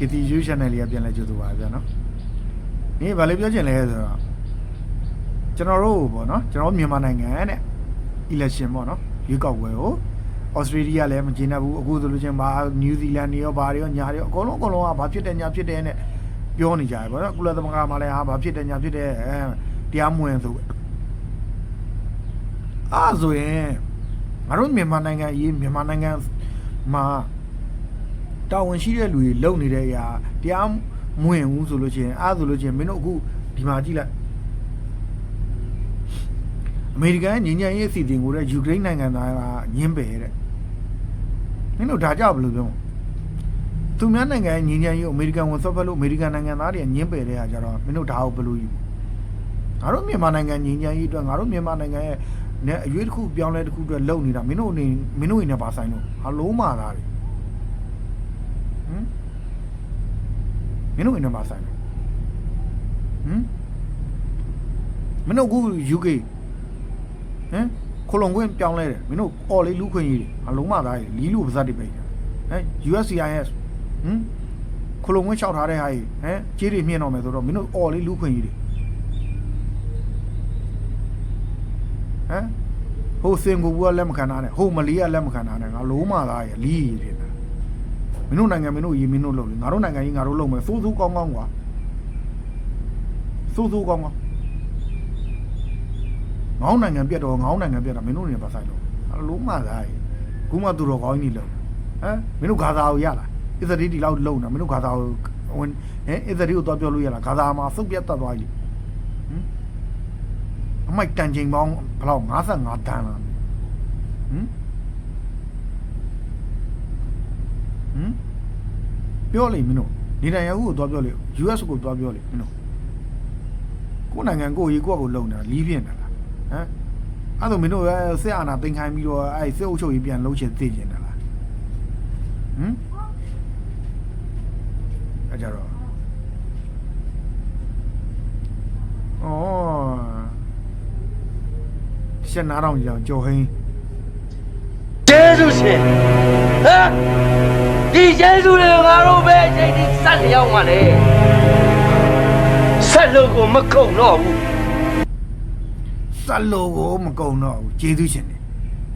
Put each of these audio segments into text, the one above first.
ကတီယူ channel လေးကပြန်လဲကြိုးဆိုပါဗျာနော်ဒီဘာလေးပြောချင်လဲဆိုတော့ကျွန်တော်တို့ပေါ့နော်ကျွန်တော်မြန်မာနိုင်ငံတဲ့ election ပေါ့နော်ရွေးကောက်ပွဲကိုဩစတြေးလျလည်းမကျင်းတတ်ဘူးအခုဆိုလို့ချင်းဘာနယူးဇီလန်နေရောဘာတွေရောညာတွေရောအကုန်လုံးအကုန်လုံးကဘာဖြစ်တယ်ညာဖြစ်တယ်နဲ့ပြောနေကြတယ်ပေါ့နော်ကုလသမဂ္ဂမှာလည်းဟာဘာဖြစ်တယ်ညာဖြစ်တယ်အဲတရားမဝင်ဆိုအားဆိုရင်ငါတို့မြန်မာနိုင်ငံအရေးမြန်မာနိုင်ငံမှာ တာဝန်ရှိတဲ့လူတွေလုံနေတဲ့အရာတရားမဝင်ဘူးဆိုလို့ချင်းအားဆိုလို့ချင်းမင်းတို့အခုဒီမှာကြည့်လိုက်အမေရိကန်ငြိမ်းချမ်းရေးအစီအစဉ်ကိုလည်းယူကရိန်းနိုင်ငံသားကညှင်းပယ်တဲ့မင်းတို့ဒါကြောက်ဘယ်လိုပြောမလဲသူများနိုင်ငံရဲ့ငြိမ်းချမ်းရေးကိုအမေရိကန်ဝန်ဆော့ဖက်လို့အမေရိကန်နိုင်ငံသားတွေကညှင်းပယ်တဲ့ဟာကြတော့မင်းတို့ဒါကိုဘယ်လိုယူငါတို့မြန်မာနိုင်ငံငြိမ်းချမ်းရေးအတွက်ငါတို့မြန်မာနိုင်ငံရဲ့နဲ့အရွေးတစ်ခုပြောင်းလဲတစ်ခုအတွက်လုပ်နေတာမင်းတို့အနေမင်းတို့အနေနဲ့ပါဆိုင်လို့ဟာလုံးမာသားတွေ ဟမ်မင်းတို့အနေနဲ့ပါဆိုင်လို့ဟမ်မင်းတို့အခု UK ဟမ်ခလုံးကွင်းပြောင်းလဲတယ်မင်းတို့အော်လေးလူခွင့်ကြီးတွေအလုံးမသားကြီးလီလူပါဇတ်တွေပိတ်တယ်ဟမ် USCIS ဟမ်ခလုံးကွင်းလျှောက်ထားတဲ့ဟာကြီးဟမ်ကြေးတွေမြင့်တော့မယ်ဆိုတော့မင်းတို့အော်လေးလူခွင့်ကြီးတွေဟမ်ဟိုစင်ကိုဘူးကလက်မခံတာနဲ့ဟိုမလီကလက်မခံတာနဲ့ငါလုံးမသားကြီးလီကြီးဖြစ်တာ မင်းတို့နိုင်ငံမင်းတို့ရေးမင်းတို့လုပ်လေငါတို့နိုင်ငံကြီးငါတို့လုပ်မယ်စိုးစိုးကောင်းကောင်းကွာစိုးစိုးကောင်းကောင်းငေါင်းနိုင်ငံပြတ်တော့ငေါင်းနိုင်ငံပြတ်တာမင်းတို့နေပါဆိုင်လို့အလုံးမသားကြီးခုမှသူတော်ကောင်းကြီးလုံဟမ်မင်းတို့ဂါဇာကိုရလားအစ္စရေးဒီလောက်လုံတာမင်းတို့ဂါဇာကိုဝင်ဟမ်အစ္စရေးကိုတော့ပြောလို့ရလားဂါဇာမှာစုပ်ပြတ်တတ်သွားပြီဟမ်အမိုက်တန်ချိန်ပေါင်းဘယ်လောက်55တန်းလားဟမ် ဟမ်ပြောလိမ့်မင်းတို့နေတန်ယာဟုကိုတော့ပြောလေ US ကိုတော့ပြောလေမင်းတို့ကိုယ်နိုင်ငံကိုယ်ရေးကိုယ့်ကိုလုံနေတာလီးပြင်းတယ်ဟမ်အဲ့တော့မင်းတို့ရဲ့စစ်အာဏာသိမ်းခိုင်းပြီးတော့အဲ့စစ်အုပ်ချုပ်ရေးပြန်လုပ်ချင်သိကျင်တယ်လားဟမ်အဲ့ကြတော့အော်ရှင်းနာတော့ကြောင်ကြော်ဟင်းကျေးဇူးရှင်ဟမ် ဒီကျေးဇူးတွေငါတို့ပဲအချိန်ဒီစက်လျောင်းပါလေဆက်လို့ကိုမကုန်တော့ဘူးစက်လို့ကိုမကုံတော့ဘူးဂျေဇုရှင်တယ်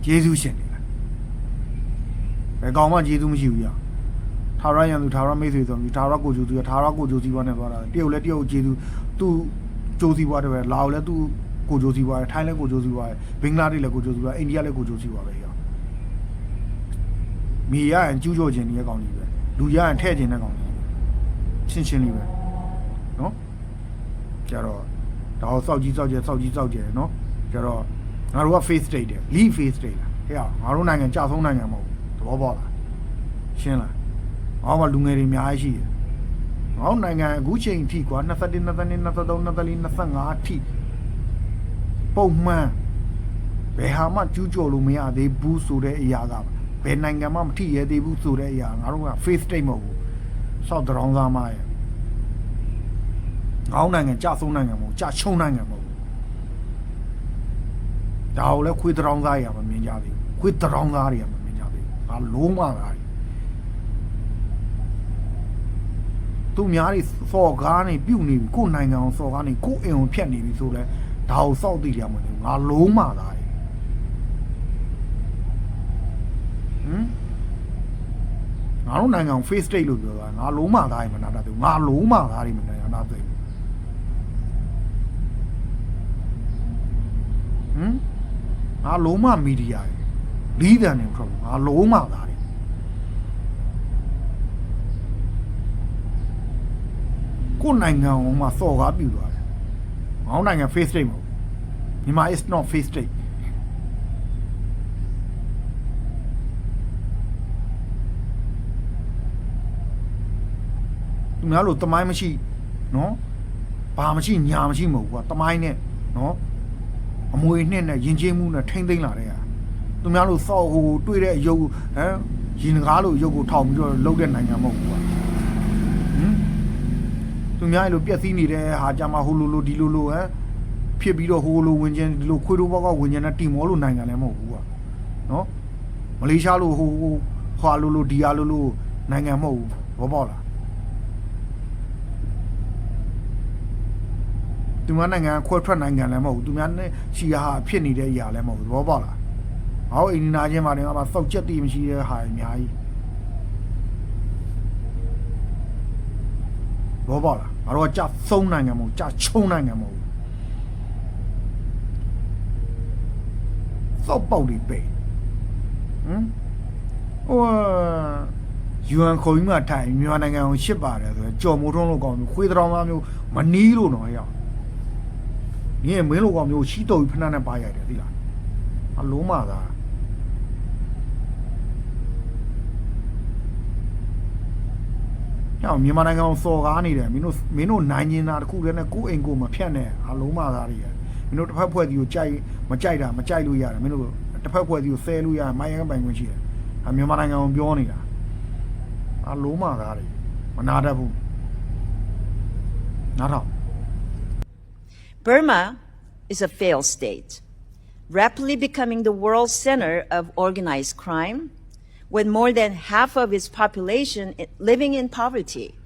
ဂျေဇုရှင်တယ်ဘယ်ကောင်မှဂျေဇုမရှိဘူးရထာဝရယံသူထာဝရမိတ်ဆွေဆိုပြီးထာဝရကိုဂျူသူထာဝရကိုဂျူစီဘွားနဲ့သွားတာတရုတ်လည်းတရုတ်ဂျေဇုသူဂျိုစီဘွားတပဲလာအိုလည်းသူကိုဂျိုစီဘွားထိုင်းလည်းကိုဂျိုစီဘွားဘင်္ဂလားဒေ့ရှ်လည်းကိုဂျိုစီဘွားအိန္ဒိယလည်းကိုဂျိုစီဘွားပဲရ မိရရင်ကျူးကျော်ခြင်းတွေကောင်ကြီးပဲလူရရင်ထဲ့ခြင်းတဲ့ကောင်ကြီးရှင်းရှင်းလေးပဲနော်ကြတော့ဒါကိုစောက်ကြီးစောက်ကျဲစောက်ကြီးစောက်ကျဲနော်ကြတော့ငါတို့က face state တယ် lead face state လားဟဲ့ငါတို့နိုင်ငံကြာဆုံးနိုင်ငံမဟုတ်ဘူးသဘောပေါက်လားရှင်းလားငါတို့ကလူငယ်တွေအများကြီးရှိတယ်ငါတို့နိုင်ငံအခုချိန်ထိကွာ21 22 23 24 25အထိပုံမှန်ဘယ်ဟာမှကျူးကျော်လို့မရသေးဘူးဆိုတဲ့အရာကပါ ဘယ်နိုင်ငံမှမထိရသေးဘူးဆိုတဲ့အရာငါတို့က face state မဟုတ်ဘူးစောက်တောင်သားမရဲ့ငေါင်းနိုင်ငံကြဆုံးနိုင်ငံမဟုတ်ကြချုံနိုင်ငံမဟုတ်ဒါကိုလည်းခွေးတောင်သားရမမြင်ကြသေးဘူးခွေးတောင်သားတွေကမမြင်ကြသေးဘူးငါလုံးမသားတွေသူများတွေစော်ကားနေပြုတ်နေပြီကိုယ်နိုင်ငံအောင်စော်ကားနေကိုယ်အိမ်အောင်ဖြတ်နေပြီဆိုလဲဒါကိုစောက်သိကြမှာမဟုတ်ဘူးငါလုံးမသားတွေ ဟမ်ငါတို့နိုင်ငံ face state လို့ပြောတာငါလုံးမသားတွေမနာတတ်ဘူးငါလုံးမသားတွေမနာတတ်ဘူးဟမ်ငါလုံးမမီဒီယာလီးတယ်နေခေါ်ငါလုံးမသားတယ်ကိုယ်နိုင်ငံဟိုမှာစော်ကားပြူသွားတယ်ငေါနိုင်ငံ face state မဟုတ်မြန်မာ is not face state သူများလို့တမိုင်းမရှိနော်ဘာမရှိညာမရှိမဟုတ်ဘူးကွာတမိုင်းနဲ့နော်အမွေနှစ်နဲ့ယဉ်ကျေးမှုနဲ့ထိမ့်သိမ့်လာတဲ့ဟာသူများလို့စောက်ဟိုတွေ့တဲ့အယုတ်ဟမ်ရင်ကားလို့ရုပ်ကိုထောင်ပြီးတော့လှုပ်တဲ့နိုင်ငံမဟုတ်ဘူးကွာဟမ်သူများလို့ပြက်စီးနေတဲ့ဟာကြမှာဟိုလိုလိုဒီလိုလိုဟမ်ဖြစ်ပြီးတော့ဟိုလိုဝင်ချင်းဒီလိုခွေးတို့ဘောက်ကဝင်ချင်းနဲ့တီမောလို့နိုင်ငံလည်းမဟုတ်ဘူးကွာနော်မလေးရှားလို့ဟိုဟိုဟွာလိုလိုဒီယာလိုလိုနိုင်ငံမဟုတ်ဘူးဘောပေါက်လားဟ သူများနိုင်ငံခွဲထွက်နိုင်ငံလည်းမဟုတ်ဘူးသူများနဲ့ရှီယာဟာဖြစ်နေတဲ့အရာလည်းမဟုတ်ဘူးသဘောပေါက်လားဟောအိန္ဒိနာချင်းမှာလည်းငါမှစောက်ချက်တည်မရှိတဲ့ဟာအများကြီးသဘောပေါက်လားငါတို့ကကြသုံးနိုင်ငံမဟုတ်ကြချုံနိုင်ငံမဟုတ်ဘူးစောက်ပေါက်တွေပဲဟမ်ဟိုယူအန်ခေါ်ပြီးမှထိုင်မြန်မာနိုင်ငံကိုရှစ်ပါတယ်ဆိုတော့ကြော်မိုးထုံးလို့ကောင်းပြီခွေးတောင်သားမျိုးမနီးလို့တော့ရောက်င င်းမင်းလိုကောင်မျိုးရှိတော်ပြီးဖဏနဲ့ပါရတယ်သိလားအလုံးမသာညောင်မြန်မာနိုင်ငံကိုစော်ကားနေတယ်မင်းတို့မင်းတို့နိုင်နေတာတခုတည်းနဲ့ကိုယ့်အိမ်ကိုမဖြတ်နဲ့အလုံးမသားတွေရမင်းတို့တစ်ဖက်ဖွဲ့စီကိုကြိုက်မကြိုက်တာမကြိုက်လို့ရတယ်မင်းတို့တစ်ဖက်ဖွဲ့စီကိုဆဲလို့ရတယ်မိုင်းရန်ပိုင်ခွင့်ရှိတယ်အမြန်မာနိုင်ငံကိုပြောနေတာအလုံးမသားတွေမနာတတ်ဘူးနားထောင် Burma is a failed state, rapidly becoming the world center of organized crime, with more than half of its population living in poverty,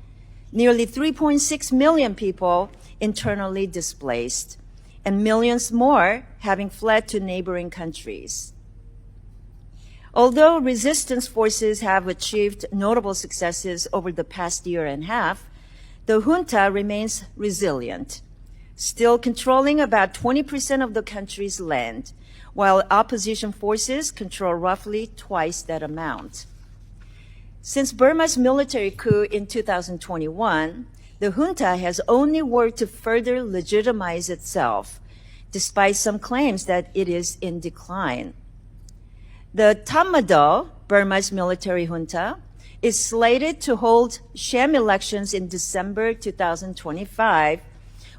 nearly 3.6 million people internally displaced, and millions more having fled to neighboring countries. Although resistance forces have achieved notable successes over the past year and a half, the junta remains resilient, still controlling about 20% of the country's land, while opposition forces control roughly twice that amount. Since Burma's military coup in 2021, the junta has only worked to further legitimize itself, despite some claims that it is in decline. The Tatmadaw, Burma's military junta, is slated to hold sham elections in December 2025,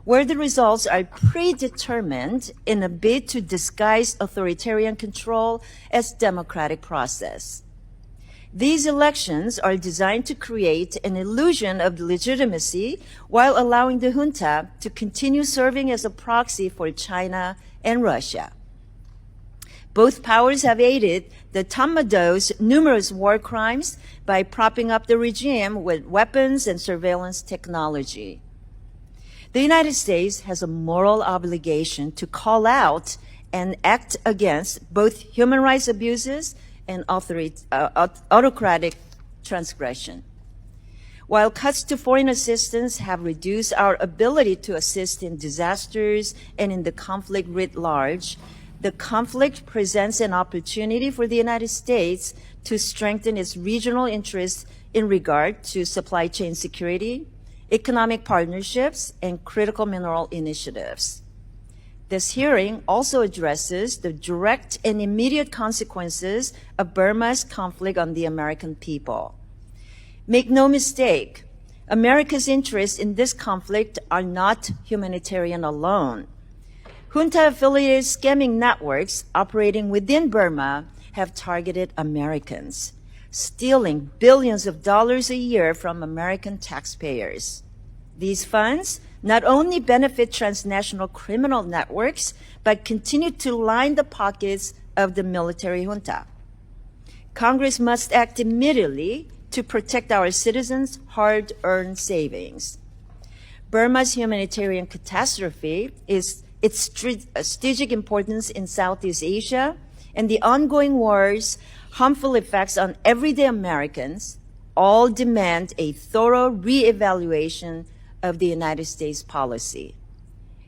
where the results are predetermined in a bid to disguise authoritarian control as democratic process. These elections are designed to create an illusion of legitimacy while allowing the junta to continue serving as a proxy for China and Russia. Both powers have aided the Tatmadaws' numerous war crimes by propping up the regime with weapons and surveillance technology. The United States has a moral obligation to call out and act against both human rights abuses and uh, aut- autocratic transgression. While cuts to foreign assistance have reduced our ability to assist in disasters and in the conflict writ large, the conflict presents an opportunity for the United States to strengthen its regional interests in regard to supply chain security, economic partnerships, and critical mineral initiatives. This hearing also addresses the direct and immediate consequences of Burma's conflict on the American people. Make no mistake, America's interests in this conflict are not humanitarian alone. Junta affiliated scamming networks operating within Burma have targeted Americans, stealing billions of dollars a year from American taxpayers. These funds not only benefit transnational criminal networks, but continue to line the pockets of the military junta. Congress must act immediately to protect our citizens' hard earned savings. Burma's humanitarian catastrophe is its uh, strategic importance in Southeast Asia and the ongoing war's harmful effects on everyday Americans all demand a thorough reevaluation of the United States policy.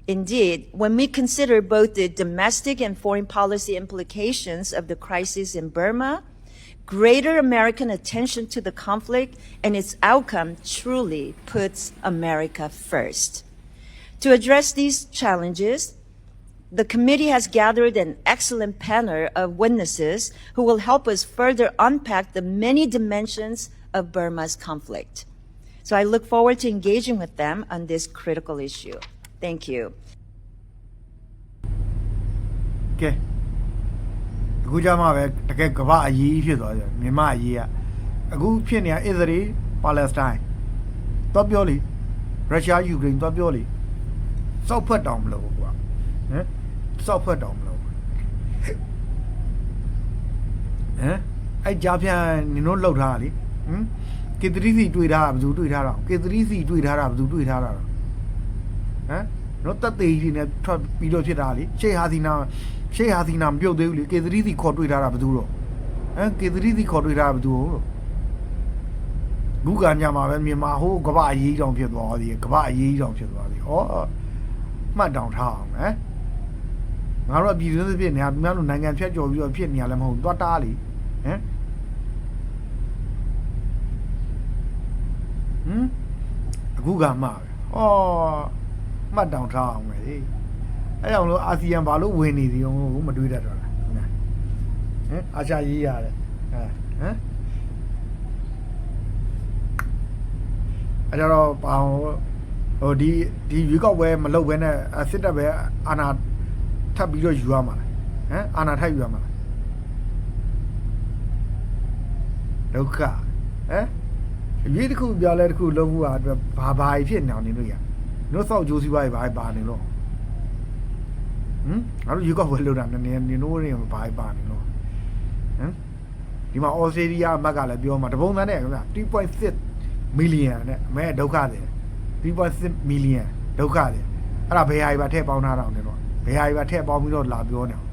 Indeed, when we consider both the domestic and foreign policy implications of the crisis in Burma, greater American attention to the conflict and its outcome truly puts America first. To address these challenges, the committee has gathered an excellent panel of witnesses who will help us further unpack the many dimensions of Burma's conflict. So I look forward to engaging with them on this critical issue. Thank you. ကဲအခုကြမှာပဲတကယ်ကမ္ဘာအရေးဖြစ်သွားတယ်မြန်မာအရေးကအခုဖြစ်နေတာအစ္စရေးပါလက်စတိုင်းတော့ပြောလေရုရှားယူကရိန်းတော့ပြောလေစောက်ဖက်တောင်မလို့ကွာဟမ် စောက်ဖက်တောင်မလို့ဟမ်အဲ့ကြားပြန်နင်တို့လှုပ်ထားတာလေဟမ်ကေသရီစီတွေ့ထားတာဘယ်သူတွေ့ထားတာကေသရီစီတွေ့ထားတာဘယ်သူတွေ့ထားတာဟမ်နော်တက်သေးကြီးတွေနဲ့ထွက်ပြီးတော့ဖြစ်တာလေရှေ့ဟာစီနာရှေ့ဟာစီနာမပြုတ်သေးဘူးလေကေသရီစီခေါ်တွေ့ထားတာဘယ်သူတော့ဟမ်ကေသရီစီခေါ်တွေ့ထားတာဘယ်သူလို့ခုကညမှာပဲမြန်မာဟိုးကပအရေးတောင်ဖြစ်သွားသေးတယ်ကပအရေးတောင်ဖြစ်သွားသေးဩမှတ်တောင်ထားအောင်ဟမ် ငါတို့ကပြည်တွင်းစစ်ဖြစ်နေတာသူများတို့နိုင်ငံဖြတ်ကျော်ပြီးတော့ဖြစ်နေရလည်းမဟုတ်ဘူးသွားတားလေဟမ်ဟမ်အခုကမှပဲဩမှတ်တောင်ထားအောင်ပဲလေအဲ့ကြောင့်လို့အာဆီယံဘာလို့ဝင်နေသေးအောင်ကိုမတွေးတတ်တော့လားဟမ်ဟမ်အာရှရေးရတယ်ဟမ်ဟမ်အဲ့တော့ဘာဟိုဒီဒီရွေးကောက်ပွဲမလုပ်ဘဲနဲ့အစစ်တပ်ပဲအာဏာ ထပ်ပြီးတော့ယူရမှာလားဟမ်အာဏာထပ်ယူရမှာလားဒုက္ခဟမ်အရေးတစ်ခုပြောလဲတစ်ခုလုံးဖို့အတွက်ဘာဘာကြီးဖြစ်နေအောင်နေလို့ရတို့စောက်ကြိုးစီးပွားကြီးဘာကြီးပါနေလို့ဟမ်ငါတို့ရွေးကောက်ပွဲလုပ်တာနည်းနည်းနင်တို့တွေဘာကြီးပါနေလို့ဟမ်ဒီမှာအော်စတြေးလျအမတ်ကလည်းပြောမှာတပုံသားနဲ့ခင်ဗျ3.6 million နဲ့အမဲဒုက္ခတယ်3.6 million ဒုက္ခတယ်အဲ့ဒါဘယ်ဟာကြီးပါထည့်ပေါင်းထားတာလဲတော့ ဘယ်ဟာကြီးပါထည့်ပေါင်းပြီးတော့လာပြောနေအောင်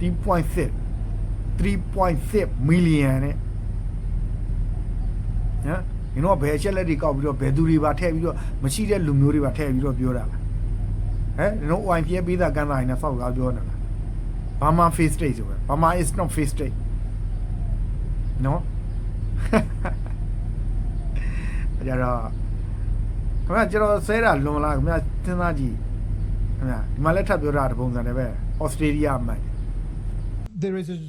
3.6 3.6 million နဲ့နော်ဒီတော့ဘယ်အချက်လက်တွေကောက်ပြီးတော့ဘယ်သူတွေပါထည့်ပြီးတော့မရှိတဲ့လူမျိုးတွေပါထည့်ပြီးတော့ပြောတာလားဟမ်ဒီတော့ OIP ပေးတာကမ်းလာရင်လည်းစောက်ကားပြောနေတာဘာမှ face state ဆိုပဲဘာမှ is not face state နော်အဲ့ကြတော့ခင်ဗျာကျွန်တော်ဆဲတာလွန်မလားခင်ဗျာစဉ်းစားကြည့် ခင်ဗျာဒီမှာလက်ထပ်ပြောတာတပုံစံတည်းပဲဩစတြေးလျမှန် There is a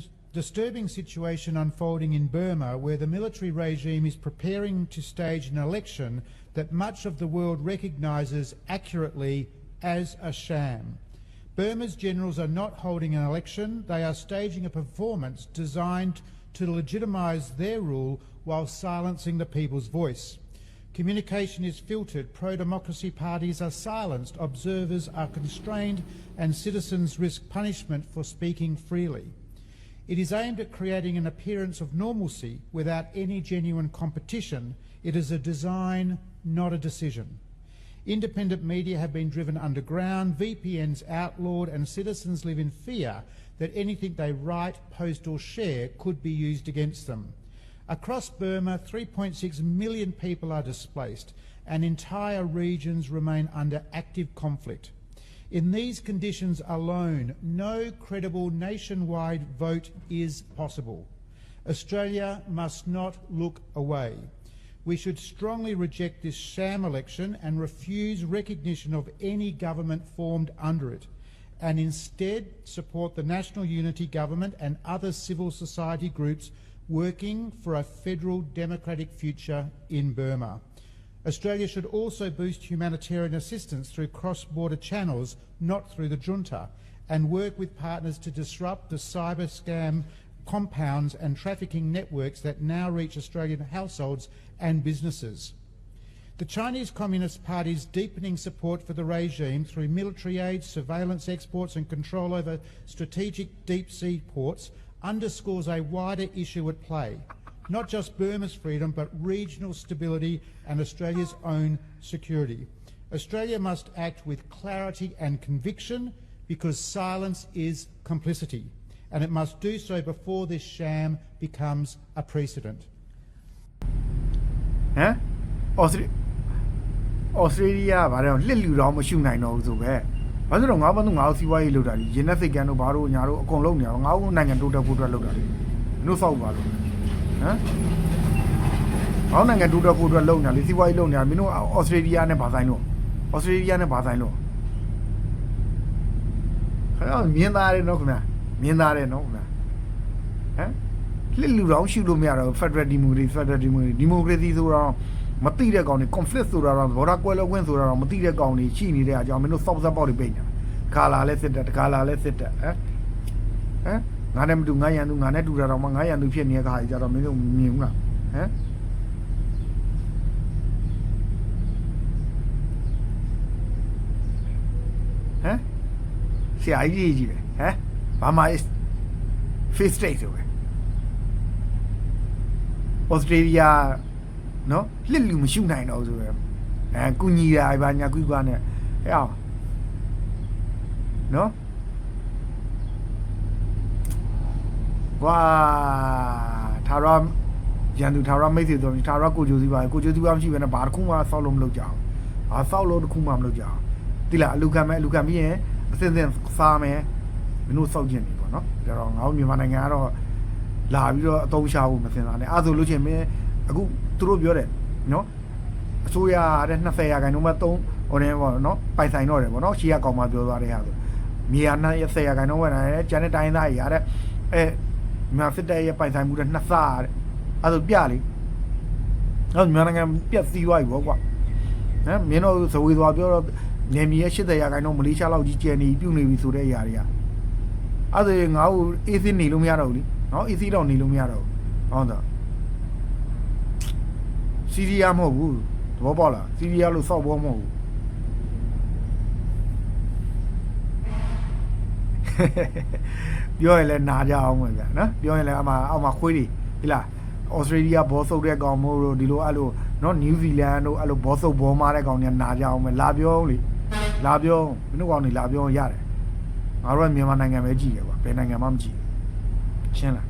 disturbing situation unfolding in Burma where the military regime is preparing to stage an election that much of the world recognizes accurately as a sham. Burma's generals are not holding an election, they are staging a performance designed to legitimize their rule while silencing the people's voice. Communication is filtered, pro democracy parties are silenced, observers are constrained, and citizens risk punishment for speaking freely. It is aimed at creating an appearance of normalcy without any genuine competition. It is a design, not a decision. Independent media have been driven underground, VPNs outlawed, and citizens live in fear that anything they write, post, or share could be used against them. Across Burma, 3.6 million people are displaced, and entire regions remain under active conflict. In these conditions alone, no credible nationwide vote is possible. Australia must not look away. We should strongly reject this sham election and refuse recognition of any government formed under it, and instead support the National Unity Government and other civil society groups working for a federal democratic future in Burma. Australia should also boost humanitarian assistance through cross-border channels, not through the junta, and work with partners to disrupt the cyber scam compounds and trafficking networks that now reach Australian households and businesses. The Chinese Communist Party's deepening support for the regime through military aid, surveillance exports, and control over strategic deep sea ports underscores a wider issue at play. Not just Burma's freedom, but regional stability and Australia's own security. Australia must act with clarity and conviction because silence is complicity, and it must do so before this sham becomes a precedent. ဟမ်ဩစတြေဩစတြေးလျကဗါတော့လှစ်လူတော့မရှုနိုင်တော့ဘူးဆိုပဲ ဘာလို့တော့ငါဘာလို့ငါ့ကိုစီးပွားရေးလုပ်တာဒီရင်းနဲ့စိတ်ကန်တို့ဘာတို့ညာတို့အကုန်လုံးနေအောင်ငါ့ကိုနိုင်ငံတိုးတက်ဖို့အတွက်လုပ်တာလေနှုတ်ဆောက်ပါလို့ဟမ်ဘောင်းနိုင်ငံတိုးတက်ဖို့အတွက်လုပ်နေတာလေစီးပွားရေးလုပ်နေတာမင်းတို့ဩစတြေးလျနဲ့ဘာဆိုင်လို့ဩစတြေးလျနဲ့ဘာဆိုင်လို့ခဏမြင်သားတယ်နော်ခင်ဗျာမြင်သားတယ်နော်ခင်ဗျာဟမ်လှစ်လူတော့ရှုလို့မရတော့ Federal Democracy Federal Democracy Democracy ဆိုတော့ မသိတဲ့ကောင်တွေ conflict ဆိုတာတော့ဘောဓာကွဲလို့ဝင်ဆိုတာတော့မသိတဲ့ကောင်တွေရှိနေတဲ့အကြောင်းမင်းတို့စောက်စက်ပေါက်တွေပိတ်နေတာခါလာလဲစစ်တက်တခါလာလဲစစ်တက်ဟမ်ဟမ်ငါနဲ့မတူငါရန်သူငါနဲ့တူတာတော့မငါရန်သူဖြစ်နေတဲ့ခါကြီးကြတော့မင်းတို့မြင်ဘူးလားဟမ်ဟမ်ဆရာကြီးကြီးပဲဟမ်ဘာမှ face state ဆိုပဲဩစတြေးလျ နော်လှစ်လူမရှုနိုင်တော့ဘူးဆိုပဲအဲကုညီတာဘာညာကွီကွာနဲ့ဟဲ့အောင်နော်ဝါထာရရန်သူထာရမိတ်ဆွေဆိုပြီးထာရကိုကြိုစီပါကိုကြိုစီပါမရှိဘဲနဲ့ဘာတစ်ခုမှဆောက်လို့မလုပ်ကြအောင်ဘာဆောက်လို့တစ်ခုမှမလုပ်ကြအောင်တိလားအလူခံမဲ့အလူခံပြီးရင်အစင်းစင်းစားမယ်မင်းတို့စောက်ကျင်နေပေါ့နော်ဒါတော့ငါတို့မြန်မာနိုင်ငံကတော့လာပြီးတော့အသုံးချဖို့မစင်စားနဲ့အဲဆိုလို့ချင်းမင်း အခုသူတို့ပြောတယ်နော်အစိုးရတဲ့20ရာခိုင်နှုန်းမှ3ဟိုနေပေါ့နော်ပိုင်ဆိုင်တော့တယ်ပေါ့နော်ရှီးကကောင်မပြောသွားတဲ့ဟာဆိုမြေယာ20ရာခိုင်နှုန်းဝင်လာတယ်ကျန်တဲ့တိုင်းသားကြီးရတဲ့အဲမြန်မာစစ်တပ်ရဲ့ပိုင်ဆိုင်မှုတဲ့နှစ်ဆတဲ့အဲဆိုပြလေအဲမြန်မာနိုင်ငံပြက်စီးသွားပြီပေါ့ကွာဟမ်မင်းတို့ဇဝေသွားပြောတော့နေမြေရဲ့80ရာခိုင်နှုန်းမလေးရှားလောက်ကြီးကျန်နေပြုတ်နေပြီဆိုတဲ့အရာတွေကအဲဆိုငါ့ကိုအေးစစ်နေလို့မရတော့ဘူးလीနော်အေးစစ်တော့နေလို့မရတော့ဘူးဟုတ်တော့ စီးရီးယားမဟုတ်ဘူးသဘောပေါက်လားစီးရီးယားလို့စောက်ဘောမဟုတ်ဘူးပြောရင်လည်းနာကြအောင်ပဲဗျာနော်ပြောရင်လည်းအမအောက်မှာခွေးတွေဟိလားဩစတြေးလျဘောဆုပ်တဲ့ကောင်မို့လို့ဒီလိုအဲ့လိုနော်နယူးဇီလန်တို့အဲ့လိုဘောဆုပ်ဘောမားတဲ့ကောင်တွေကနာကြအောင်ပဲလာပြောလေလာပြောမင်းတို့ကောင်တွေလာပြောရတယ်ငါတို့ကမြန်မာနိုင်ငံပဲကြည့်တယ်ကွာဘယ်နိုင်ငံမှမကြည့်ဘူးရှင်းလား